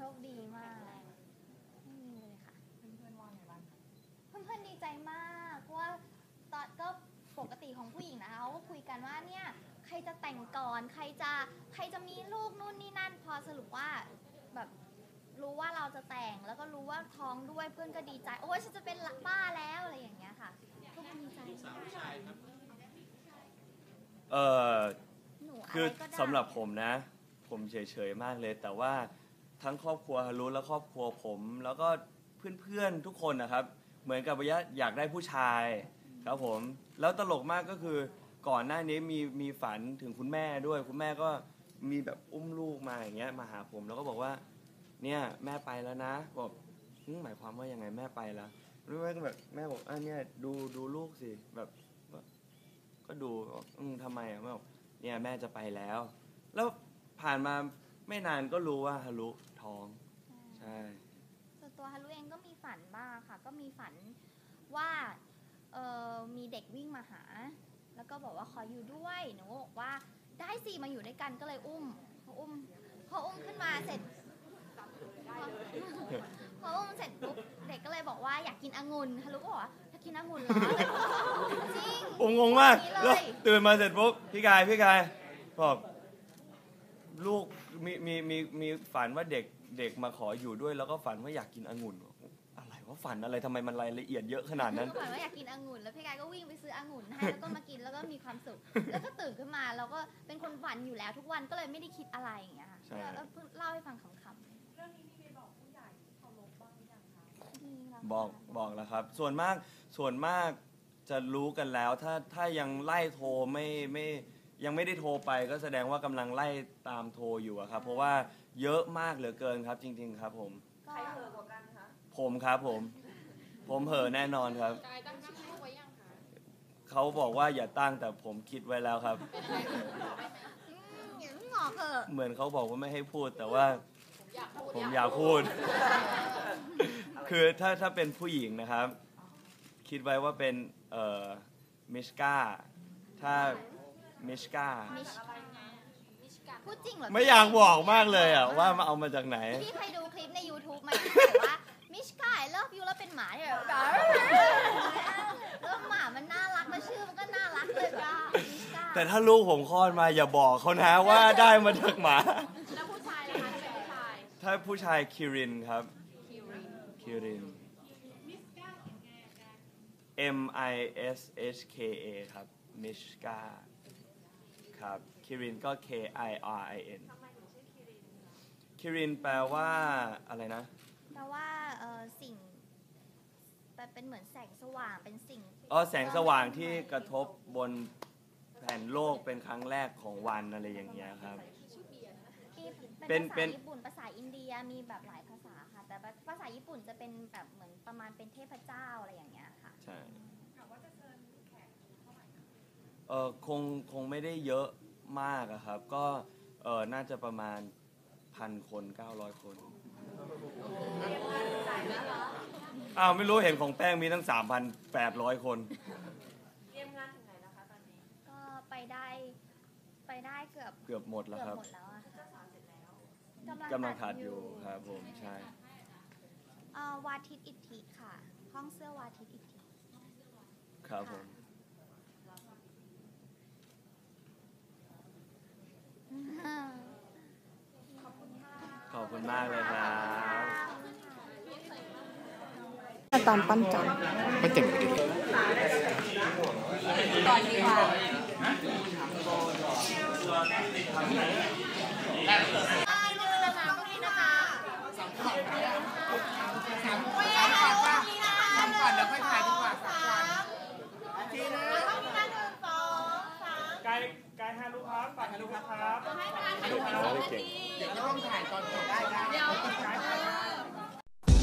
โชคดีมากไม่มีเลยค่ะ เพื่อนๆว่าไงบ้างคะเพื่อนๆดีใจมากเพราะว่าตอนก็ปกติของผู้หญิงนะคะเขาก็คุยกันว่าเนี่ยใครจะแต่งก่อนใครจะใครจะมีลูกนู่นนี่นั่น พอสรุปว่าแบบรู้ว่าเราจะแต่งแล้วก็รู้ว่าท้องด้วยเพื่อนก็ดีใจโอ้ยฉันจะเป็นป้าแล้วอะไรอย่างเงี้ยค่ะก็ดีใจเออหนูะไรคือก็ได้ สำหรับผมนะ ผมเฉยๆมากเลย แต่ว่า ทั้งครอบครัวฮารุและครอบครัวผม แล้วก็เพื่อนๆทุกคนนะครับ เหมือนกับว่าอยากได้ผู้ชายครับผม แล้วตลกมากก็คือก่อนหน้านี้มีมีฝันถึงคุณแม่ด้วย คุณแม่ก็มีแบบอุ้มลูกมาอย่างเงี้ยมาหาผม แล้วก็บอกว่า เนี่ยแม่ไปแล้วนะบอกหมายความว่ายังไงแม่ไปแล้วแม่ก็แบบแม่บอกอะเนี่ยดูดูลูกสิแบบก็ดูอกอืมทำไมอะแม่บอกเนี่ยแม่จะไปแล้ว แล้วผ่านมาไม่นานก็รู้ว่าฮารุ ท้อง ใช่ ส่วนตัวฮารุเองก็มีฝันบ้างค่ะ ก็มีฝันว่าเออมีเด็กวิ่งมาหา แล้วก็บอกว่าขออยู่ด้วยหนูก็บอกว่าได้สิมาอยู่ด้วยกันก็เลยอุ้มพออุ้มพออุ้มขึ้นมาเสร็จพออุ้มเสร็จปุ๊บเด็กก็เลยบอกว่าอยากกินองุ่นฮารุก็บอกว่าอยากกินองุ่นเหรอจริงผมงงมากอย่างนี้แล้วเลยตื่นมาเสร็จปุ๊บพี่กายพี่กายบอก ลูกมีมีมีมีฝันว่าเด็กเด็กมาขออยู่ด้วย แล้วก็ฝันว่าอยากกินองุ่น อะไรว่าฝันอะไรทำไมมันรายละเอียดเยอะขนาดนั้น ฝันว่าอยากกินองุ่นแล้วพี่กายก็วิ่งไปซื้อองุ่นให้แล้วก็มากินแล้วก็มีความสุข แล้วก็ตื่นขึ้นมาเราก็เป็นคนฝันอยู่แล้วทุกวันก็เลยไม่ได้คิดอะไรอย่างเงี้ยค่ะใช่ แล้วเพิ่งเล่าให้ฟังขำเรื่องนี้มีไปบอกผู้ใหญ่ที่เคารพบ้างหรือยังคะๆดีแล้วบอกค่ะบอกแล้วครับ ส่วนมากส่วนมากจะรู้กันแล้ว ถ้าถ้ายังไล่โทรไม่ไม่ ยังไม่ได้โทรไปก็แสดงว่ากำลังไล่ตามโทรอยู่อะครับ เพราะว่าเยอะมากเหลือเกินครับจริง ๆ ครับ ผมก็ใครเหอะกว่ากันคะผมครับผม ผมเหอะแน่นอนครับ กายตั้งชื่อลูกไว้ยังคะเขาบอกว่าอย่าตั้งแต่ผมคิดไว้แล้วครับอืมอย่าเพิ่งบอกเถอะเหมือนเขาบอกว่าไม่ให้พูด แต่ว่าอยากพูดผมอยากพูด คือถ้าถ้าเป็นผู้หญิงนะครับ คิดไว้ว่าเป็นเอ่อมิชกาถ้า มิชกามิชนิชการพูดจริงเหรอไม่อยากบอกมากเลยอะว่ามาเอามาจากไหน พี่เคยดูคลิปใน YouTube ไหมที่บอกว่ามิชกายเลิฟยูแล้วเป็นหมาเนี่ยแล้วหมามันน่ารักแล้วชื่อมันก็น่ารักเลยจ้ามิชกาแต่ถ้าลูกผมคลอดมาอย่าบอกเขานะว่าได้มาจากหมา แล้วผู้ชายล่ะคะเป็นผู้ชายถ้าผู้ชายคิรินครับ คิวรินคิริน M I S H K A ครับมิชกา ครับคิรินก็ K I R I N คิรินแปลว่าอะไรนะ แปลว่าเออสิ่งเป็นเป็นเหมือนแสงสว่างเป็นสิ่งอ๋อแสงสว่างที่กระทบบนแผ่นโลกเป็นครั้งแรกของวันอะไรอย่างเงี้ยครับ ที่เป็เป็นนเป็ภานษาญี่ปุ่นภาษาอินเดียมีแบบหลายภาษาค่ะ แต่ภาษาญี่ปุ่นจะเป็นแบบเหมือนประมาณเป็นเทพเจ้าอะไรอย่างเงี้ยค่ะ ใช่ ถามว่าจะเชิญแขกเท่าไหร่คะ เออคงคงไม่ได้เยอะมากอะครับ ก็เออน่าจะประมาณพันคน 900 คนอ้าวไม่รู้เห็นของแป้งมีตั้ง 3,800 คน เตรียมงานถึงไหนแล้วคะตอนนี้ก็ไปได้ไปได้เกือบเกือบหมดแล้วเกือบครับหมดแล้วอะค่ะเจ้าสาวเสร็จแล้วกำลังขาดอยู่ครับผมใช่เอ่อวาทิตอิทธิค่ะ ห้องเสื้อวาทิตอิทธิ ครับผม ขอบคุณ มากเลยครับ ตามปั้นจันไม่เต็มเลยดิก่อนดีกว่ากาย กายฮารุครับฝากฮารุครับฮารุครับเก่งเดี๋ยวต้องถ่ายตอนจบได้นะ เดี๋ยวพี่